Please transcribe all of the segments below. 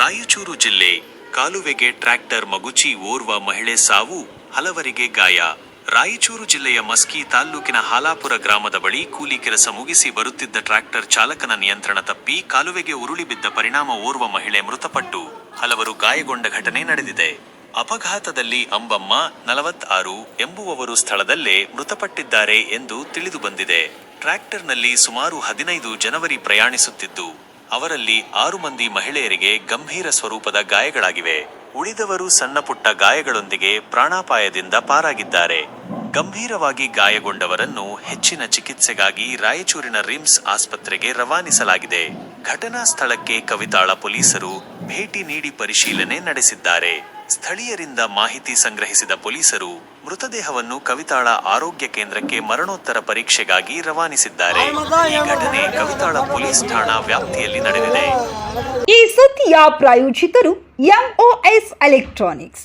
ರಾಯಚೂರು ಜಿಲ್ಲೆ ಕಾಲುವೆಗೆ ಟ್ರ್ಯಾಕ್ಟರ್ ಮಗುಚಿ ಓರ್ವ ಮಹಿಳೆ ಸಾವು ಹಲವರಿಗೆ ಗಾಯ. ರಾಯಚೂರು ಜಿಲ್ಲೆಯ ಮಸ್ಕಿ ತಾಲ್ಲೂಕಿನ ಹಾಲಾಪುರ ಗ್ರಾಮದ ಬಳಿ ಕೂಲಿ ಕೆಲಸ ಮುಗಿಸಿ ಬರುತ್ತಿದ್ದ ಟ್ರ್ಯಾಕ್ಟರ್ ಚಾಲಕನ ನಿಯಂತ್ರಣ ತಪ್ಪಿ ಕಾಲುವೆಗೆ ಉರುಳಿ ಬಿದ್ದ ಪರಿಣಾಮ ಓರ್ವ ಮಹಿಳೆ ಮೃತಪಟ್ಟು ಹಲವರು ಗಾಯಗೊಂಡ ಘಟನೆ ನಡೆದಿದೆ. ಅಪಘಾತದಲ್ಲಿ ಅಂಬಮ್ಮ ನಲವತ್ತಾರು ಎಂಬುವವರು ಸ್ಥಳದಲ್ಲೇ ಮೃತಪಟ್ಟಿದ್ದಾರೆ ಎಂದು ತಿಳಿದುಬಂದಿದೆ ಟ್ರ್ಯಾಕ್ಟರ್ನಲ್ಲಿ ಸುಮಾರು ಹದಿನೈದು ಜನವರಿ ಪ್ರಯಾಣಿಸುತ್ತಿದ್ದು ಅವರಲ್ಲಿ ಆರು ಮಂದಿ ಮಹಿಳೆಯರಿಗೆ ಗಂಭೀರ ಸ್ವರೂಪದ ಗಾಯಗಳಾಗಿವೆ. ಉಳಿದವರು ಸಣ್ಣಪುಟ್ಟ ಗಾಯಗಳೊಂದಿಗೆ ಪ್ರಾಣಾಪಾಯದಿಂದ ಪಾರಾಗಿದ್ದಾರೆ. ಗಂಭೀರವಾಗಿ ಗಾಯಗೊಂಡವರನ್ನು ಹೆಚ್ಚಿನ ಚಿಕಿತ್ಸೆಗಾಗಿ ರಾಯಚೂರಿನ ರಿಮ್ಸ್ ಆಸ್ಪತ್ರೆಗೆ ರವಾನಿಸಲಾಗಿದೆ. ಘಟನಾ ಸ್ಥಳಕ್ಕೆ ಕವಿತಾಳ ಪೊಲೀಸರು ಭೇಟಿ ನೀಡಿ ಪರಿಶೀಲನೆ ನಡೆಸಿದ್ದಾರೆ. ಸ್ಥಳೀಯರಿಂದ ಮಾಹಿತಿ ಸಂಗ್ರಹಿಸಿದ ಪೊಲೀಸರು ಮೃತದೇಹವನ್ನು ಕವಿತಾಳ ಆರೋಗ್ಯ ಕೇಂದ್ರಕ್ಕೆ ಮರಣೋತ್ತರ ಪರೀಕ್ಷೆಗಾಗಿ ರವಾನಿಸಿದ್ದಾರೆ. ಈ ಘಟನೆ ಕವಿತಾಳ ಪೊಲೀಸ್ ಠಾಣಾ ವ್ಯಾಪ್ತಿಯಲ್ಲಿ ನಡೆದಿದೆ. ಈ ಸುದ್ದಿಯ ಪ್ರಾಯೋಜಿತರು MOS electronics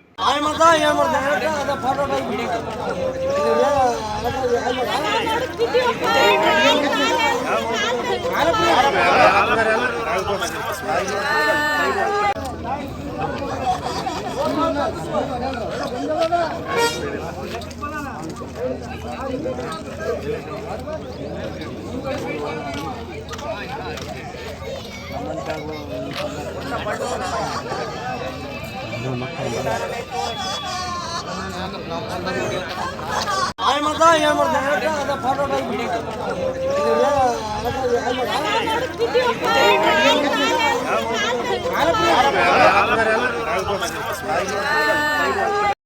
ஆயமா தான் ஏமாறுறாங்க அத போட்டோ டைப் ஆயமதான் ஏமாதான் அதான் போட்டோ டைப் பண்ணிட்டு